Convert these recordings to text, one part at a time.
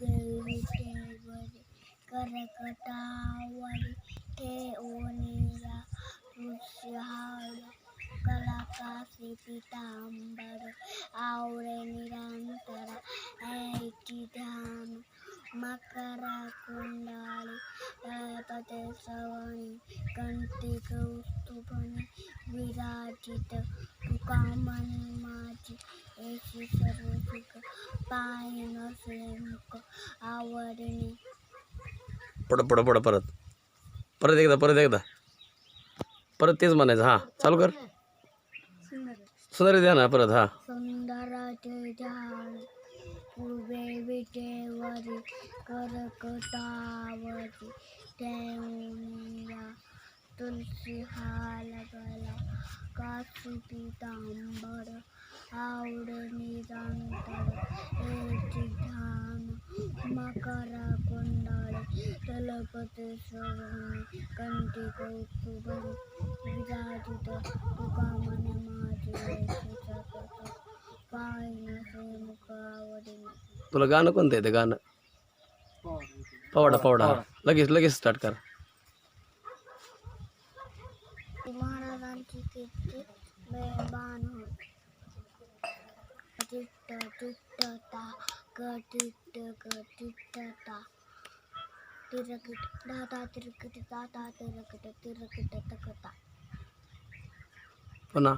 विटेवरी करकटावरी ठेवणीला ऋषहाळ कलाकासी पितांबर आवळे निरंतर ऐकी ध्यान. मकरा कुंडाळी तळपते सवणी कंठी कौस्तुभणी विराजित. तुका मनी माझी ऐशी सर्व सुख पाय नसले आवडणे पुढं पुढं पुढं परत. परत एकदा परत एकदा. परत तेच म्हणायचं हां. चालू कर. सुंदर द्या ना परत हां. सुंदराचे झाड उभे विटेवरी करकटावरी ठेवूनिया तुलसी हाल गला काशी पितांबर मकरा कुंडाळे तलपते सवणी कंठी कौतुभरी विराजित तुका मने माझी ऐशी सकस पाय नसे मुख आवडीने तुला गाणं कोणतं येतं? गाणं. पवडा पवडा. लगेच लगेच स्टार्ट कर. महाराजांची कीर्ती बेबान होत. पुन्हा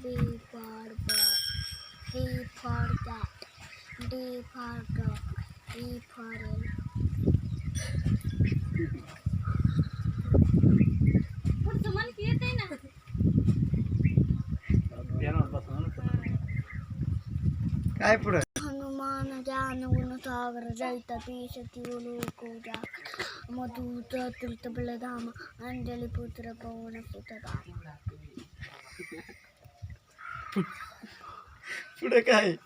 B for ball, C for cat, D for dog, E for elf. काय पुढं? हनुमान ज्ञान गुण सागर जैत पीश लोक मधुत तीर्थ बलधाम अंजलि पुत्र पवन सुत पुढे काय?